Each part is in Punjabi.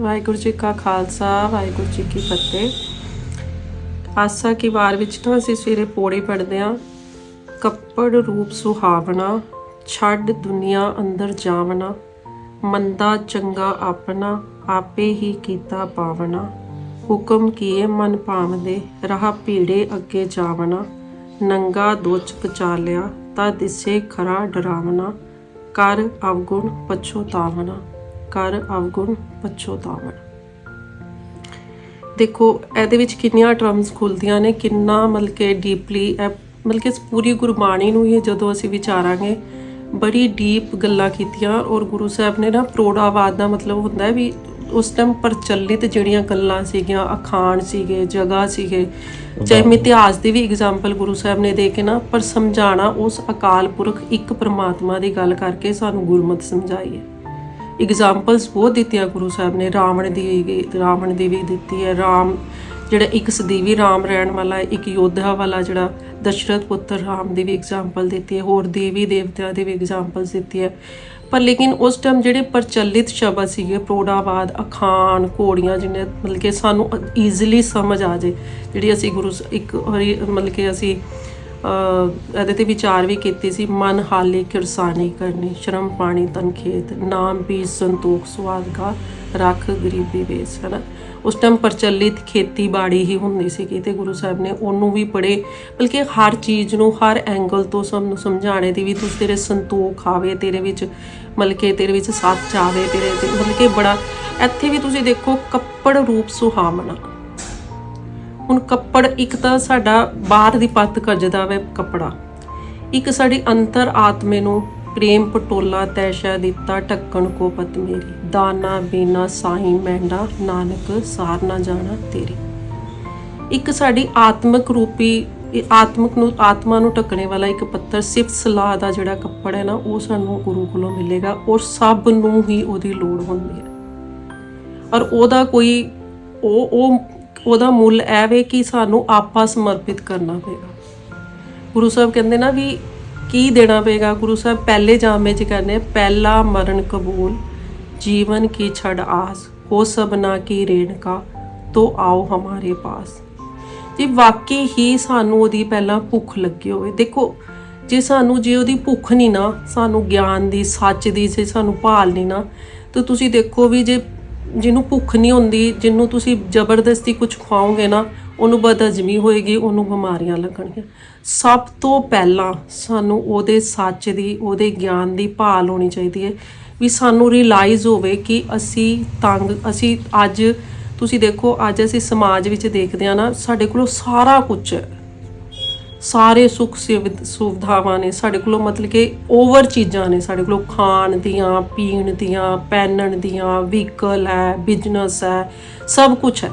ਵਾਹਿਗੁਰੂ ਜੀ ਕਾ ਖਾਲਸਾ, ਵਾਹਿਗੁਰੂ ਜੀ ਕੀ ਫਤਿਹ। ਆਸਾ ਕੀ ਵਾਰ ਵਿੱਚ ਤਾਂ ਅਸੀਂ ਸਵੇਰੇ ਪੌੜੀ ਪੜ੍ਹਦੇ ਹਾਂ। ਕੱਪੜ ਰੂਪ ਸੁਹਾਵਣਾ, ਛੱਡ ਦੁਨੀਆ ਅੰਦਰ ਜਾਵਣਾ, ਮੰਦਾ ਚੰਗਾ ਆਪਣਾ, ਆਪੇ ਹੀ ਕੀਤਾ ਪਾਵਣਾ। ਹੁਕਮ ਕੀਏ ਮਨ ਭਾਵਦੇ, ਰਾਹ ਭੀੜੇ ਅੱਗੇ ਜਾਵਣਾ। ਨੰਗਾ ਦੋਚ ਪਚਾਲਿਆ ਤਾਂ ਦਿਸੇ ਖਰਾ ਡਰਾਵਣਾ। ਕਰ ਅਵਗੁਣ ਪਛੋਤਾਵਣਾ। ਕਰ ਅਵਗੁਣ ਪਛੋਤਾਵਣਾ ਦੇਖੋ ਇਹਦੇ ਵਿੱਚ ਕਿੰਨੀਆਂ ਟਰਮਸ ਖੁੱਲਦੀਆਂ ਨੇ ਕਿੰਨਾ ਮਤਲਬ ਕਿ ਡੀਪਲੀ ਮਤਲਬ ਕਿ ਪੂਰੀ ਗੁਰਬਾਣੀ ਨੂੰ ਹੀ ਜਦੋਂ ਅਸੀਂ ਵਿਚਾਰਾਂਗੇ ਬੜੀ ਡੀਪ ਗੱਲਾਂ ਕੀਤੀਆਂ ਔਰ ਗੁਰੂ ਸਾਹਿਬ ਨੇ ਨਾ ਪ੍ਰੋੜਾਵਾਦ ਦਾ ਮਤਲਬ ਹੁੰਦਾ ਹੈ ਵੀ ਉਸ ਟਾਈਮ ਪ੍ਰਚਲਿਤ ਜਿਹੜੀਆਂ ਗੱਲਾਂ ਸੀਗੀਆਂ ਅਖਾਣ ਸੀਗੇ ਜਗ੍ਹਾ ਸੀਗੇ ਚਾਹੇ ਮਿਥਿਹਾਸ ਦੀ ਵੀ ਐਗਜ਼ਾਮਪਲ ਗੁਰੂ ਸਾਹਿਬ ਨੇ ਦੇ ਕੇ ਨਾ ਪਰ ਸਮਝਾਣਾ ਉਸ ਅਕਾਲ ਪੁਰਖ ਇੱਕ ਪ੍ਰਮਾਤਮਾ ਦੀ ਗੱਲ ਕਰਕੇ ਸਾਨੂੰ ਗੁਰਮਤਿ ਸਮਝਾਈ ਹੈ ਐਗਜ਼ਾਮਪਲਸ ਬਹੁਤ ਦਿੱਤੀਆਂ ਗੁਰੂ ਸਾਹਿਬ ਨੇ, ਰਾਵਣ ਦੀ ਰਾਵਣ ਦੀ ਵੀ ਦਿੱਤੀ ਹੈ, ਰਾਮ ਜਿਹੜਾ ਇੱਕ ਸਦੀਵੀ ਰਾਮ ਰਹਿਣ ਵਾਲਾ, ਇੱਕ ਯੋਧਾ ਵਾਲਾ ਜਿਹੜਾ ਦਸ਼ਰਥ ਪੁੱਤਰ ਰਾਮ ਦੀ ਵੀ ਐਗਜ਼ਾਮਪਲ ਦਿੱਤੀ ਹੈ, ਹੋਰ ਦੇਵੀ ਦੇਵਤਿਆਂ ਦੀ ਵੀ ਐਗਜ਼ਾਮਪਲਸ ਦਿੱਤੀ ਹੈ ਪਰ ਲੇਕਿਨ ਉਸ ਟਾਈਮ ਜਿਹੜੇ ਪ੍ਰਚਲਿਤ ਸ਼ਬਦ ਸੀਗੇ, ਪ੍ਰੋੜਾਵਾਦ, ਅਖਾਣ ਕੋੜੀਆਂ ਜਿਹਨੇ ਮਤਲਬ ਕਿ ਸਾਨੂੰ ਈਜ਼ੀਲੀ ਸਮਝ ਆ ਜੇ ਜਿਹੜੀ ਅਸੀਂ ਗੁਰੂ ਸ- ਇੱਕ ਵਾਰੀ ਮਤਲਬ ਕਿ ਅਸੀਂ ਇਹਦੇ ਤੇ ਵਿਚਾਰ ਵੀ ਕੀਤੀ ਸੀ, ਮਨ ਹਾਲੇ ਕਿਰਸਾਨੀ ਕਰਨੀ, ਸ਼ਰਮ ਪਾਣੀ ਤਨ ਖੇਤ, ਨਾਮ ਵੀ ਸੰਤੋਖ ਸਵਾਦਗਾ ਰੱਖ ਗਰੀਬੀ ਵੇਸ ਹੈ ਨਾ ਉਸ ਟਾਈਮ ਪ੍ਰਚਲਿਤ ਖੇਤੀਬਾੜੀ ਹੀ ਹੁੰਦੀ ਸੀ ਤੇ ਗੁਰੂ ਸਾਹਿਬ ਨੇ ਉਹਨੂੰ ਵੀ ਬੜੇ, ਬਲਕਿ ਹਰ ਚੀਜ਼ ਨੂੰ, ਹਰ ਐਂਗਲ ਤੋਂ ਸਭ ਨੂੰ ਸਮਝਾਣੇ ਦੀ ਵੀ ਤੁਸੀਂ ਤੇਰੇ ਸੰਤੋਖ ਆਵੇ, ਤੇਰੇ ਵਿੱਚ ਮਤਲਬ ਕਿ ਤੇਰੇ ਵਿੱਚ ਸੱਚ ਆਵੇ, ਤੇਰੇ ਤੇ ਮਤਲਬ ਕਿ ਬੜਾ, ਇੱਥੇ ਵੀ ਤੁਸੀਂ ਦੇਖੋ ਕੱਪੜ ਰੂਪ ਸੁਹਾਵਣਾ। ਹੁਣ ਕੱਪੜ, ਇੱਕ ਤਾਂ ਸਾਡਾ ਬਾਹਰ ਦੀ ਪੱਤ ਕੱਜਦਾ ਵੇ ਕੱਪੜਾ। ਇੱਕ ਸਾਡੀ ਅੰਤਰ ਆਤਮੇ ਨੂੰ ਪ੍ਰੇਮ ਪਟੋਲਾ, ਤੈਸ਼ਾ ਦਿੱਤਾ ਢੱਕਣ ਕੋ ਪਤ ਮੇਰੀ। ਦਾਨਾ, ਬੀਨਾ ਸਾਈ ਮੈਂਡਾ ਨਾਨਕ, ਸਾਰ ਨਾ ਜਾਣਾ ਤੇਰੀ। ਇੱਕ ਸਾਡੀ ਆਤਮਿਕ ਰੂਪੀ, ਇਹ ਆਤਮਿਕ ਨੂੰ, ਆਤਮਾ ਨੂੰ ਢੱਕਣੇ ਵਾਲਾ ਇੱਕ ਪੱਤਰ, ਸਿਫਤ ਸਲਾਹ ਦਾ ਜਿਹੜਾ ਕੱਪੜ ਹੈ ਨਾ, ਉਹ ਸਾਨੂੰ ਗੁਰੂ ਕੋਲੋਂ ਮਿਲੇਗਾ ਔਰ ਸਭ ਨੂੰ ਹੀ ਉਹਦੀ ਲੋੜ ਹੁੰਦੀ ਹੈ। ਔਰ ਉਹਦਾ ਕੋਈ, ਉਹ ਉਹ ਉਹਦਾ ਮੁੱਲ ਇਹ ਵੇ ਕਿ ਸਾਨੂੰ ਆਪਾ ਸਮਰਪਿਤ ਕਰਨਾ ਪਏਗਾ। ਗੁਰੂ ਸਾਹਿਬ ਕਹਿੰਦੇ ਨਾ ਵੀ ਕੀ ਦੇਣਾ ਪਏਗਾ? ਗੁਰੂ ਸਾਹਿਬ ਪਹਿਲੇ ਜਾਮੇ ਚ ਕਹਿੰਦੇ ਪਹਿਲਾ ਮਰਨ ਕਬੂਲ, ਜੀਵਨ ਕੀ ਛੜ ਆਸ, ਹੋ ਸਭਨਾ ਕੀ ਰੇਣਕਾ ਤੋ ਆਓ ਹਮਾਰੇ ਪਾਸ। ਜੀ ਵਾਕਈ ਹੀ ਸਾਨੂੰ ਉਹਦੀ ਪਹਿਲਾਂ ਭੁੱਖ ਲੱਗੀ ਹੋਵੇ। ਦੇਖੋ, ਜੇ ਸਾਨੂੰ, ਜੇ ਉਹਦੀ ਭੁੱਖ ਨਹੀਂ ਨਾ, ਸਾਨੂੰ ਗਿਆਨ ਦੀ, ਸੱਚ ਦੀ, ਜੇ ਸਾਨੂੰ ਭਾਲ ਨਹੀਂ ਨਾ, ਤਾਂ ਤੁਸੀਂ ਦੇਖੋ ਵੀ ਜੇ ਜਿਹਨੂੰ ਭੁੱਖ ਨਹੀਂ ਹੁੰਦੀ, ਜਿਹਨੂੰ ਤੁਸੀਂ ਜ਼ਬਰਦਸਤੀ ਕੁਝ ਖਵਾਓਗੇ ਨਾ, ਉਹਨੂੰ ਬਦਹਜ਼ਮੀ ਹੋਏਗੀ, ਉਹਨੂੰ ਬਿਮਾਰੀਆਂ ਲੱਗਣਗੀਆਂ। ਸਭ ਤੋਂ ਪਹਿਲਾਂ ਸਾਨੂੰ ਉਹਦੇ ਸੱਚ ਦੀ, ਉਹਦੇ ਗਿਆਨ ਦੀ ਭਾਲ ਹੋਣੀ ਚਾਹੀਦੀ ਹੈ ਵੀ ਸਾਨੂੰ ਰਿਅਲਾਈਜ਼ ਹੋਵੇ ਕਿ ਅਸੀਂ ਤੰਗ, ਅਸੀਂ ਅੱਜ, ਤੁਸੀਂ ਦੇਖੋ, ਅੱਜ ਅਸੀਂ ਸਮਾਜ ਵਿੱਚ ਦੇਖਦੇ ਆ ਨਾ, ਸਾਡੇ ਕੋਲ ਸਾਰਾ ਕੁਝ ਹੈ। ਸਾਰੇ ਸੁੱਖ ਸੁਵਿਧਾਵਾਂ ਨੇ ਸਾਡੇ ਕੋਲੋਂ, ਮਤਲਬ ਕਿ ਓਵਰ ਚੀਜ਼ਾਂ ਨੇ ਸਾਡੇ ਕੋਲੋਂ, ਖਾਣ ਦੀਆਂ, ਪੀਣ ਦੀਆਂ, ਪਹਿਨਣ ਦੀਆਂ ਵਹੀਕਲ ਹੈ ਬਿਜ਼ਨਸ ਹੈ, ਸਭ ਕੁਝ ਹੈ।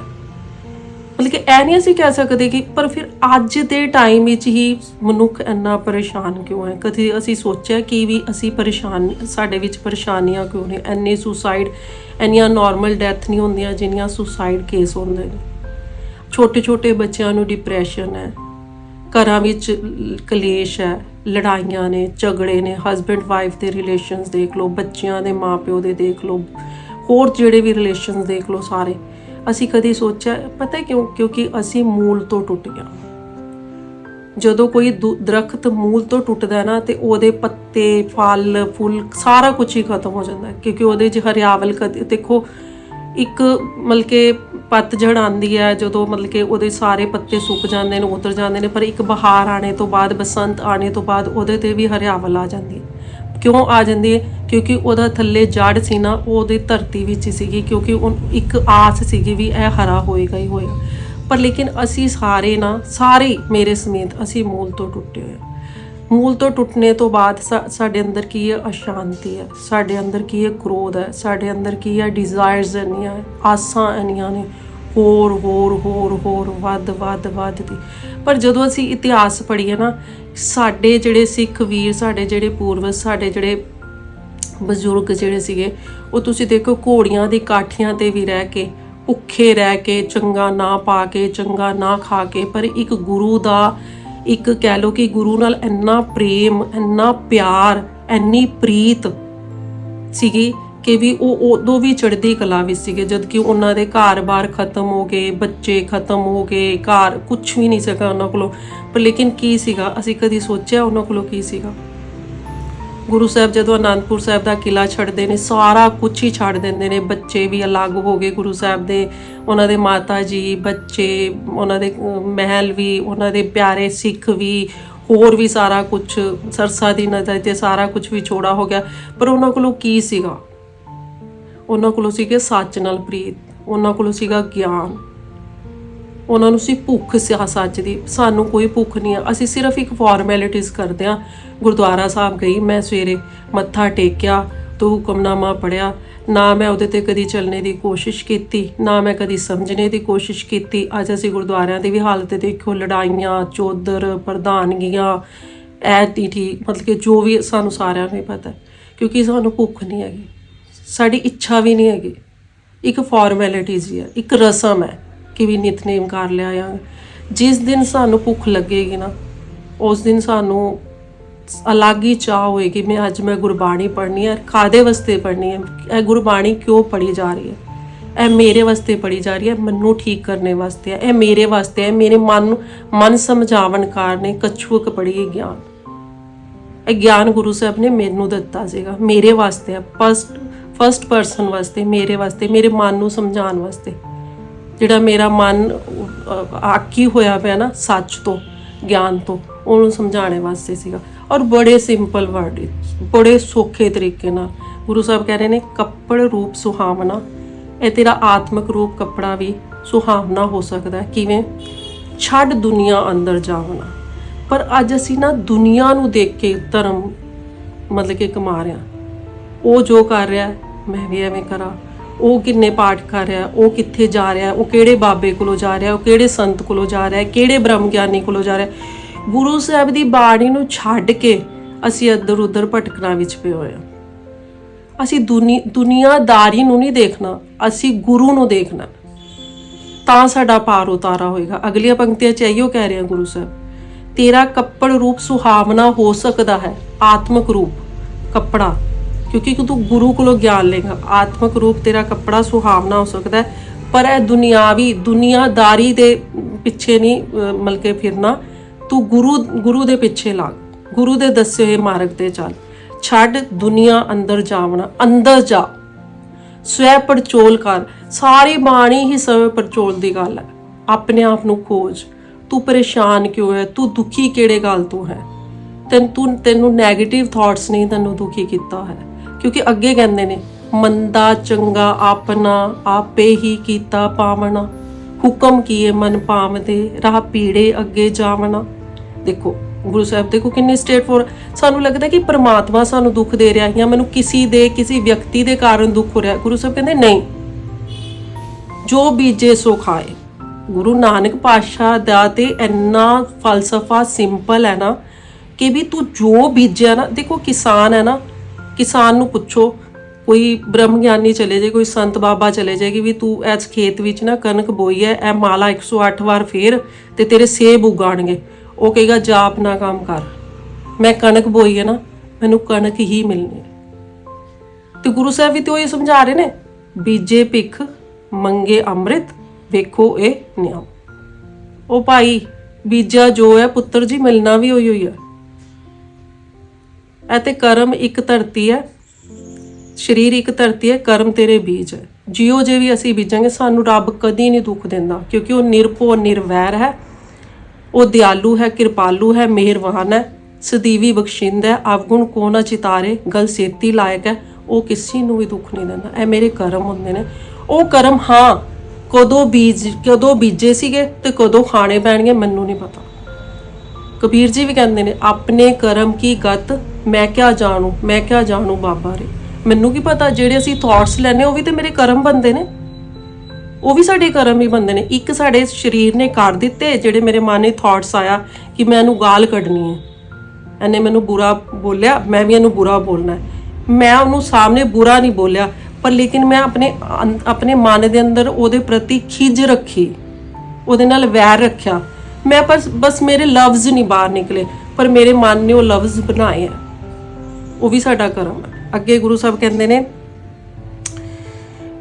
ਮਤਲਬ ਕਿ ਇਹ ਨਹੀਂ ਅਸੀਂ ਕਹਿ ਸਕਦੇ ਕਿ, ਪਰ ਫਿਰ ਅੱਜ ਦੇ ਟਾਈਮ ਵਿੱਚ ਹੀ ਮਨੁੱਖ ਇੰਨਾ ਪਰੇਸ਼ਾਨ ਕਿਉਂ ਹੈ? ਕਦੇ ਅਸੀਂ ਸੋਚਿਆ ਕਿ ਵੀ ਅਸੀਂ ਪਰੇਸ਼ਾਨ, ਸਾਡੇ ਵਿੱਚ ਪਰੇਸ਼ਾਨੀਆਂ ਕਿਉਂ ਨੇ? ਇੰਨੇ ਸੁਸਾਈਡ ਇੰਨੀਆਂ ਨਾਰਮਲ ਡੈਥ ਨਹੀਂ ਹੁੰਦੀਆਂ ਜਿੰਨੀਆਂ ਸੁਸਾਈਡ ਕੇਸ ਹੁੰਦੇ ਨੇ। ਛੋਟੇ ਛੋਟੇ ਬੱਚਿਆਂ ਨੂੰ ਡਿਪਰੈਸ਼ਨ ਹੈ। ਘਰਾਂ ਵਿੱਚ ਕਲੇਸ਼ ਹੈ, ਲੜਾਈਆਂ ਨੇ, ਝਗੜੇ ਨੇ ਹਸਬੈਂਡ ਵਾਈਫ ਦੇ ਰਿਲੇਸ਼ਨਸ ਦੇਖ ਲਓ, ਬੱਚਿਆਂ ਦੇ ਮਾਪਿਓ ਦੇ ਦੇਖ ਲਓ, ਹੋਰ ਜਿਹੜੇ ਵੀ ਰਿਲੇਸ਼ਨਸ ਦੇਖ ਲਓ ਸਾਰੇ, ਅਸੀਂ ਕਦੀ ਸੋਚਿਆ, ਪਤਾ ਕਿਉਂ? ਕਿਉਂਕਿ ਅਸੀਂ ਮੂਲ ਤੋਂ ਟੁੱਟ ਗਿਆ ਜਦੋਂ ਕੋਈ ਦੁ- ਦਰਖਤ ਮੂਲ ਤੋਂ ਟੁੱਟਦਾ ਨਾ, ਤੇ ਉਹਦੇ ਪੱਤੇ, ਫਲ, ਫੁੱਲ ਸਾਰਾ ਕੁਝ ਹੀ ਖਤਮ ਹੋ ਜਾਂਦਾ ਕਿਉਂਕਿ ਉਹਦੇ 'ਚ ਹਰਿਆਵਲ ਕਦੇ, ਦੇਖੋ, ਇੱਕ ਮਤਲਬ ਕਿ ਪਤਝੜ ਆਂਦੀ ਹੈ, ਜਦੋਂ ਮਤਲਬ ਕਿ ਉਹਦੇ ਸਾਰੇ ਪੱਤੇ ਸੁੱਕ ਜਾਂਦੇ ਨੇ, ਉਤਰ ਜਾਂਦੇ ਨੇ, ਪਰ ਇੱਕ ਬਹਾਰ ਆਣੇ ਤੋਂ ਬਾਅਦ, ਬਸੰਤ ਆਣੇ ਤੋਂ ਬਾਅਦ ਉਹਦੇ ਤੇ ਵੀ ਹਰਿਆਵਲ ਆ ਜਾਂਦੀ ਹੈ। ਕਿਉਂ ਆ ਜਾਂਦੀ ਹੈ? ਕਿਉਂਕਿ ਉਹਦਾ ਥੱਲੇ ਜੜ ਸੀ ਨਾ, ਉਹ ਉਹਦੀ ਧਰਤੀ ਵਿੱਚ ਸੀਗੀ, ਕਿਉਂਕਿ ਉਹ ਇੱਕ ਆਸ ਸੀਗੀ ਵੀ ਇਹ ਹਰਾ ਹੋਏਗਾ ਹੀ ਹੋਏਗਾ। ਪਰ ਲੇਕਿਨ ਅਸੀਂ ਸਾਰੇ ਨਾ, ਸਾਰੇ ਮੇਰੇ ਸਮੇਤ ਅਸੀਂ ਮੂਲ ਤੋਂ ਟੁੱਟੇ ਹੋਏ ਹਾਂ। ਮੂਲ ਤੋਂ ਟੁੱਟਣੇ ਤੋਂ ਬਾਅਦ ਸਾ- ਸਾਡੇ ਅੰਦਰ ਕੀ ਹੈ? ਅਸ਼ਾਂਤੀ ਹੈ। ਸਾਡੇ ਅੰਦਰ ਕੀ ਹੈ? ਕ੍ਰੋਧ ਹੈ। ਸਾਡੇ ਅੰਦਰ ਕੀ ਹੈ? ਡਿਜ਼ਾਇਰਸ ਇੰਨੀਆਂ ਹੈ, ਆਸਾਂ ਇੰਨੀਆਂ ਨੇ। ਹੋਰ ਹੋਰ ਹੋਰ ਹੋਰ ਵੱਧ ਵੱਧ ਵੱਧ ਦੀ। ਪਰ ਜਦੋਂ ਅਸੀਂ ਇਤਿਹਾਸ ਪੜ੍ਹੀਏ ਨਾ ਸਾਡੇ ਜਿਹੜੇ ਸਿੱਖ ਵੀਰ ਸਾਡੇ ਜਿਹੜੇ ਪੂਰਵਜ ਸਾਡੇ ਜਿਹੜੇ ਬਜ਼ੁਰਗ ਜਿਹੜੇ ਸੀਗੇ ਉਹ ਤੁਸੀਂ ਦੇਖੋ ਘੋੜੀਆਂ ਦੀ ਕਾਠੀਆਂ ਤੇ ਵੀ ਰਹਿ ਕੇ ਭੁੱਖੇ ਰਹਿ ਕੇ ਚੰਗਾ ਨਾ ਪਾ ਕੇ ਚੰਗਾ ਨਾ ਖਾ ਕੇ ਪਰ ਇੱਕ ਗੁਰੂ ਦਾ ਇੱਕ ਕਹਿ ਲੋ ਕਿ ਗੁਰੂ ਨਾਲ ਇੰਨਾ ਪ੍ਰੇਮ, ਇੰਨਾ ਪਿਆਰ, ਇੰਨੀ ਪ੍ਰੀਤ ਸੀਗੀ ਕਿ ਵੀ ਉਹ ਉਦੋਂ ਵੀ ਚੜ੍ਹਦੀ ਕਲਾ ਵਿੱਚ ਸੀਗੇ ਜਦ ਕਿ ਉਹਨਾਂ ਦੇ ਘਰ-ਬਾਰ ਖਤਮ ਹੋ ਗਏ, ਬੱਚੇ ਖਤਮ ਹੋ ਗਏ, ਘਰ ਕੁਝ ਵੀ ਨਹੀਂ ਸੀਗਾ ਉਹਨਾਂ ਕੋਲੋਂ। ਪਰ ਲੇਕਿਨ ਕੀ ਸੀਗਾ? ਅਸੀਂ ਕਦੀ ਸੋਚਿਆ ਉਹਨਾਂ ਕੋਲੋਂ ਕੀ ਸੀਗਾ? ਗੁਰੂ ਸਾਹਿਬ ਜਦੋਂ ਅਨੰਦਪੁਰ ਸਾਹਿਬ ਦਾ ਕਿਲਾ ਛੱਡਦੇ ਨੇ, ਸਾਰਾ ਕੁਝ ਹੀ ਛੱਡ ਦਿੰਦੇ ਨੇ। ਬੱਚੇ ਵੀ ਅਲੱਗ ਹੋ ਗਏ ਗੁਰੂ ਸਾਹਿਬ ਦੇ, ਉਹਨਾਂ ਦੇ ਮਾਤਾ ਜੀ, ਬੱਚੇ, ਉਹਨਾਂ ਦੇ ਮਹਿਲ ਵੀ, ਉਹਨਾਂ ਦੇ ਪਿਆਰੇ ਸਿੱਖ ਵੀ, ਹੋਰ ਵੀ ਸਾਰਾ ਕੁਝ ਸਰਸਾ ਦੀ ਨਜ਼ਰ ਤੇ ਸਾਰਾ ਕੁਝ ਵੀ ਛੋੜਾ ਹੋ ਗਿਆ। ਪਰ ਉਹਨਾਂ ਕੋਲੋਂ ਕੀ ਸੀਗਾ? ਉਹਨਾਂ ਕੋਲੋਂ ਸੀਗੇ ਸੱਚ ਨਾਲ ਪ੍ਰੀਤ, ਉਹਨਾਂ ਕੋਲੋਂ ਸੀਗਾ ਗਿਆਨ। ਉਹਨਾਂ ਨੂੰ ਸੀ ਭੁੱਖ ਸਿਆ ਸੱਚ ਦੀ। ਸਾਨੂੰ ਕੋਈ ਭੁੱਖ ਨਹੀਂ ਆ। ਅਸੀਂ ਸਿਰਫ ਇੱਕ ਫਾਰਮੈਲਿਟੀਜ਼ ਕਰਦੇ ਆ ਗੁਰਦੁਆਰਾ ਸਾਹਿਬ ਗਈ, ਮੈਂ ਸਵੇਰੇ ਮੱਥਾ ਟੇਕਿਆ, ਤੋ ਹੁਕਮਨਾਮਾ ਪੜਿਆ ਨਾ ਮੈਂ ਉਹਦੇ ਤੇ ਕਦੀ ਚੱਲਣੇ ਦੀ ਕੋਸ਼ਿਸ਼ ਕੀਤੀ, ਨਾ ਮੈਂ ਕਦੀ ਸਮਝਣੇ ਦੀ ਕੋਸ਼ਿਸ਼ ਕੀਤੀ। ਅੱਜ ਅਸੀਂ ਗੁਰਦੁਆਰਿਆਂ ਦੀ ਵੀ ਹਾਲਤ ਦੇਖੋ, ਲੜਾਈਆਂ ਚੋਦਰ ਪ੍ਰਧਾਨਗੀਆਂ ਐ ਠੀਕ ਮਤਲਬ ਕਿ ਜੋ ਵੀ ਸਾਨੂੰ ਸਾਰਿਆਂ ਨੂੰ ਪਤਾ ਕਿਉਂਕਿ ਸਾਨੂੰ ਭੁੱਖ ਨਹੀਂ ਹੈਗੀ। ਸਾਡੀ ਇੱਛਾ ਵੀ ਨਹੀਂ ਹੈਗੀ। ਇੱਕ ਫਾਰਮੈਲਿਟੀਜ਼ ਹੀ ਹੈ, ਇੱਕ ਰਸਮ ਹੈ। ਕਿ ਵੀ ਨਿਤਨੇਮ ਕਰ ਲਿਆ ਜਾਂ ਜਿਸ ਦਿਨ ਸਾਨੂੰ ਭੁੱਖ ਲੱਗੇਗੀ ਨਾ, ਉਸ ਦਿਨ ਸਾਨੂੰ ਅਲੱਗ ਹੀ ਚਾਹ ਹੋਏਗੀ, ਮੈਂ ਅੱਜ ਮੈਂ ਗੁਰਬਾਣੀ ਪੜ੍ਹਨੀ ਹੈ ਕਾਦੇ ਵਾਸਤੇ ਪੜ੍ਹਨੀ ਹੈ, ਇਹ ਗੁਰਬਾਣੀ ਕਿਉਂ ਪੜ੍ਹੀ ਜਾ ਰਹੀ ਹੈ? ਇਹ ਮੇਰੇ ਵਾਸਤੇ ਪੜ੍ਹੀ ਜਾ ਰਹੀ ਹੈ, ਮੈਨੂੰ ਠੀਕ ਕਰਨੇ ਵਾਸਤੇ ਹੈ, ਇਹ ਮੇਰੇ ਵਾਸਤੇ ਹੈ, ਮੇਰੇ ਮਨ ਨੂੰ ਮਨ ਸਮਝਾਵਣ ਕਾਰਨੇ ਕਛੂਕ ਪੜ੍ਹੀ ਹੈ ਗਿਆਨ। ਇਹ ਗਿਆਨ ਗੁਰੂ ਸਾਹਿਬ ਨੇ ਮੈਨੂੰ ਦਿੱਤਾ ਸੀਗਾ, ਮੇਰੇ ਵਾਸਤੇ ਹੈ ਫਸਟ ਫਸਟ ਪਰਸਨ ਵਾਸਤੇ, ਮੇਰੇ ਵਾਸਤੇ, ਮੇਰੇ ਮਨ ਨੂੰ ਸਮਝਾਉਣ ਵਾਸਤੇ। ਜਿਹੜਾ ਮੇਰਾ ਮਨ ਆਕੀ ਹੋਇਆ ਪਿਆ ਨਾ ਸੱਚ ਤੋਂ, ਗਿਆਨ ਤੋਂ, ਉਹਨੂੰ ਸਮਝਾਉਣੇ ਵਾਸਤੇ ਸੀਗਾ। ਔਰ ਬੜੇ ਸਿੰਪਲ ਵਰਡ ਬੜੇ ਸੌਖੇ ਤਰੀਕੇ ਨਾਲ। ਗੁਰੂ ਸਾਹਿਬ ਕਹਿ ਰਹੇ ਨੇ, ਕੱਪੜ ਰੂਪ ਸੁਹਾਵਣਾ। ਇਹ ਤੇਰਾ ਆਤਮਿਕ ਰੂਪ ਕੱਪੜਾ ਵੀ ਸੁਹਾਵਣਾ ਹੋ ਸਕਦਾ ਕਿਵੇਂ? ਛੱਡ ਦੁਨੀਆ ਅੰਦਰ ਜਾਵਣਾ। ਪਰ ਅੱਜ ਅਸੀਂ ਨਾ ਦੁਨੀਆ ਨੂੰ ਦੇਖ ਕੇ ਧਰਮ ਮਤਲਬ ਕਿ ਕਮਾ ਰਿਆ ਉਹ ਜੋ ਕਰ ਰਿਹਾ, ਮੈਂ ਵੀ ਐਵੇਂ ਕਰਾਂ। ਉਹ ਕਿੰਨੇ ਪਾਠ ਕਰ ਰਿਹਾ, ਉਹ ਕਿੱਥੇ ਜਾ ਰਿਹਾ, ਉਹ ਕਿਹੜੇ ਬਾਬੇ ਕੋਲੋਂ ਜਾ ਰਿਹਾ, ਉਹ ਕਿਹੜੇ ਸੰਤ ਕੋਲੋਂ ਜਾ ਰਿਹਾ, ਕਿਹੜੇ ਬ੍ਰਹਮ ਗਿਆਨੀ ਕੋਲੋਂ ਜਾ ਰਿਹਾ। ਗੁਰੂ ਸਾਹਿਬ ਦੀ ਬਾਣੀ ਨੂੰ ਛੱਡ ਕੇ ਅਸੀਂ ਇੱਧਰ ਉੱਧਰ ਭਟਕਣਾ ਵਿੱਚ ਪਏ ਹੋਏ ਹਾਂ। ਅਸੀਂ ਦੁਨੀ, ਦੁਨੀਆਦਾਰੀ ਨੂੰ ਨਹੀਂ ਦੇਖਣਾ, ਅਸੀਂ ਗੁਰੂ ਨੂੰ ਦੇਖਣਾ। ਤਾਂ ਸਾਡਾ ਪਾਰ ਉਤਾਰਾ ਹੋਏਗਾ। ਅਗਲੀਆਂ ਪੰਕਤੀਆਂ ਚ ਇਹੀਓ ਕਹਿ ਰਹੇ ਆ ਗੁਰੂ ਸਾਹਿਬ। ਤੇਰਾ ਕੱਪੜ ਰੂਪ ਸੁਹਾਵਣਾ ਹੋ ਸਕਦਾ ਹੈ, ਆਤਮਿਕ ਰੂਪ, ਕੱਪੜਾ। ਕਿਉਂਕਿ ਕਿ ਤੂੰ ਗੁਰੂ ਕੋਲੋਂ ਗਿਆਨ ਲੇਗਾ ਆਤਮਿਕ ਰੂਪ ਤੇਰਾ ਕੱਪੜਾ ਸੁਹਾਵਣਾ ਹੋ ਸਕਦਾ ਹੈ ਪਰ ਇਹ ਦੁਨਿਆਵੀ ਦੁਨੀਆਦਾਰੀ ਦੇ ਪਿੱਛੇ ਨਹੀਂ ਅਹ, ਮਤਲਬ ਕਿ ਫਿਰਨਾ। ਤੂੰ ਗੁਰੂ ਗੁਰੂ ਦੇ ਪਿੱਛੇ ਲੱਗ। ਗੁਰੂ ਦੇ ਦੱਸੇ ਹੋਏ ਮਾਰਗ ਤੇ ਚੱਲ। ਛੱਡ ਦੁਨੀਆ ਅੰਦਰ ਜਾਵਣਾ ਅੰਦਰ ਜਾ। ਸਵੈ ਪੜਚੋਲ ਕਰ। ਸਾਰੀ ਬਾਣੀ ਹੀ ਸਵੈ ਪੜਚੋਲ ਦੀ ਗੱਲ ਹੈ। ਆਪਣੇ ਆਪ ਨੂੰ ਖੋਜ। ਤੂੰ ਪਰੇਸ਼ਾਨ ਕਿਉਂ ਹੈ? ਤੂੰ ਦੁਖੀ ਕਿਹੜੇ ਗੱਲ ਤੋਂ ਹੈ? ਤੈਨੂੰ ਤੂੰ ਤੈਨੂੰ 네ਗੇਟਿਵ ਥਾਟਸ ਨੇ ਤੈਨੂੰ ਦੁਖੀ ਕੀਤਾ ਹੈ। ਕਿਉਂਕਿ ਅੱਗੇ ਕਹਿੰਦੇ ਨੇ, ਮੰਦਾ, ਚੰਗਾ, ਆਪਣਾ, ਆਪੇ ਹੀ ਕੀਤਾ ਪਾਵਣਾ। ਹੁਕਮ ਕੀਏ ਮਨ ਪਾਵਦੇ ਰਾਹ ਪੀੜੇ ਅੱਗੇ ਜਾਵਣਾ। ਦੇਖੋ, ਗੁਰੂ ਸਾਹਿਬ, ਦੇਖੋ ਕਿੰਨੇ ਸਟੇਟ ਫੋਰ ਸਾਨੂੰ ਲੱਗਦਾ ਕਿ ਪ੍ਰਮਾਤਮਾ ਸਾਨੂੰ ਦੁੱਖ ਦੇ ਰਿਹਾ ਹੈ ਮੈਨੂੰ ਕਿਸੇ ਦੇ, ਕਿਸੇ ਵਿਅਕਤੀ ਦੇ ਕਾਰਨ ਦੁੱਖ ਹੋ ਰਿਹਾ। ਗੁਰੂ ਸਾਹਿਬ ਕਹਿੰਦੇ, ਨਹੀਂ, ਜੋ ਬੀਜੇ ਸੋ ਖਾਏ। ਗੁਰੂ ਨਾਨਕ ਪਾਤਸ਼ਾਹ ਦਾ ਤੇ ਇੰਨਾ ਫਲਸਫਾ ਸਿੰਪਲ ਹੈ ਨਾ ਕਿ ਵੀ ਤੂੰ ਜੋ ਬੀਜਿਆ ਨਾ, ਦੇਖੋ ਕਿਸਾਨ ਹੈ ਨਾ ਕਿਸਾਨ ਨੂੰ ਪੁੱਛੋ, ਕੋਈ ਬ੍ਰਹਮ ਗਿਆਨੀ ਚਲੇ ਜਾਏ, ਕੋਈ ਸੰਤ ਬਾਬਾ ਚਲੇ ਜੇ ਕਿ ਵੀ ਤੂੰ ਇਸ ਖੇਤ ਵਿੱਚ ਨਾ ਕਣਕ ਬੋਈ ਹੈ, ਇਹ ਮਾਲਾ 108 ਵਾਰ ਫੇਰ ਤੇ ਤੇਰੇ ਸੇਬ ਉਗਾਣਗੇ ਉਹ ਕਹੇਗਾ, ਜਾ ਆਪਣਾ ਕੰਮ ਕਰ। ਮੈਂ ਕਣਕ ਬੋਈ ਹੈ ਨਾ, ਮੈਨੂੰ ਕਣਕ ਹੀ ਮਿਲਣੀ ਤੇ ਗੁਰੂ ਸਾਹਿਬ ਵੀ ਤੇ ਉਹ ਇਹ ਸਮਝਾ ਰਹੇ ਨੇ, ਬੀਜੇ ਭਿੱਖ, ਮੰਗੇ ਅੰਮ੍ਰਿਤ, ਵੇਖੋ ਇਹ ਨਿਯਮ। ਉਹ ਭਾਈ ਬੀਜਾ ਜੋ ਹੈ, ਪੁੱਤਰ ਜੀ, ਮਿਲਣਾ ਵੀ ਹੋਈ ਹੋਈ ਹੈ। ਇਹ ਤੇ ਕਰਮ ਇੱਕ ਧਰਤੀ ਹੈ, ਸਰੀਰ ਇੱਕ ਧਰਤੀ ਹੈ, ਕਰਮ ਤੇਰੇ ਬੀਜ ਹੈ। ਜਿਉ ਜੇ ਵੀ ਅਸੀਂ ਬੀਜਾਂਗੇ, ਸਾਨੂੰ ਰੱਬ ਕਦੀ ਨਹੀਂ ਦੁੱਖ ਦਿੰਦਾ, ਕਿਉਂਕਿ ਉਹ ਨਿਰਭਉ, ਨਿਰਵੈਰ ਹੈ। ਉਹ ਦਿਆਲੂ ਹੈ, ਕਿਰਪਾਲੂ ਹੈ, ਮਿਹਰਬਾਨ ਹੈ, ਸਦੀਵੀ ਬਖਸ਼ਿੰਦ ਹੈ ਅਵਗੁਣ ਕੋ ਨਾ ਚਿਤਾਰੇ, ਗਲ ਸੇਤੀ ਲਾਇਕ ਹੈ, ਉਹ ਕਿਸੇ ਨੂੰ ਵੀ ਦੁੱਖ ਨਹੀਂ ਦਿੰਦਾ। ਇਹ ਮੇਰੇ ਕਰਮ ਹੁੰਦੇ ਨੇ। ਉਹ ਕਰਮ, ਹਾਂ, ਕਦੋਂ ਬੀਜ, ਕਦੋਂ ਬੀਜੇ ਸੀਗੇ ਤੇ ਕਦੋਂ ਖਾਣੇ ਪੈਣਗੇ, ਮੈਨੂੰ ਨਹੀਂ ਪਤਾ। ਕਬੀਰ ਜੀ ਵੀ ਕਹਿੰਦੇ ਨੇ, ਆਪਣੇ ਕਰਮ ਕੀ ਗਤ? ਮੈਂ ਕਿਆ ਜਾਣੂ? ਮੈਂ ਕਿਆ ਜਾਣੂ ਬਾਬਾ ਰੇ? ਮੈਨੂੰ ਕੀ ਪਤਾ, ਜਿਹੜੇ ਅਸੀਂ ਥਾਟਸ ਲੈਨੇ ਉਹ ਵੀ ਤੇ ਮੇਰੇ ਕਰਮ ਬੰਦੇ ਨੇ। ਉਹ ਵੀ ਸਾਡੇ ਕਰਮ ਹੀ ਬੰਦੇ ਨੇ। ਇੱਕ ਸਾਡੇ ਸਰੀਰ ਨੇ ਕਰ ਦਿੱਤੇ, ਜਿਹੜੇ ਮੇਰੇ ਮਨ ਨੇ ਥਾਟਸ ਆਇਆ ਕਿ ਮੈਂ ਇਹਨੂੰ ਗਾਲ ਕੱਢਣੀ ਹੈ। ਇਹਨੇ ਮੈਨੂੰ ਬੁਰਾ ਬੋਲਿਆ, ਮੈਂ ਵੀ ਇਹਨੂੰ ਬੁਰਾ ਬੋਲਣਾ ਮੈਂ ਉਹਨੂੰ ਸਾਹਮਣੇ ਬੁਰਾ ਨਹੀਂ ਬੋਲਿਆ, ਪਰ ਲੇਕਿਨ ਮੈਂ ਆਪਣੇ ਅੰ- ਆਪਣੇ ਮਨ ਦੇ ਅੰਦਰ ਉਹਦੇ ਪ੍ਰਤੀ ਖਿਜ ਰੱਖੀ। ਉਹਦੇ ਨਾਲ ਵੈਰ ਰੱਖਿਆ। ਮੈਂ ਪਰ ਬਸ ਮੇਰੇ ਲਫ਼ਜ਼ ਨਹੀਂ ਬਾਹਰ ਨਿਕਲੇ, ਪਰ ਮੇਰੇ ਮਨ ਨੇ ਉਹ ਲਫ਼ਜ਼ ਬਣਾਏ ਆ। ਉਹ ਵੀ ਸਾਡਾ ਕਰਮ ਹੈ ਅੱਗੇ ਗੁਰੂ ਸਾਹਿਬ ਕਹਿੰਦੇ ਨੇ,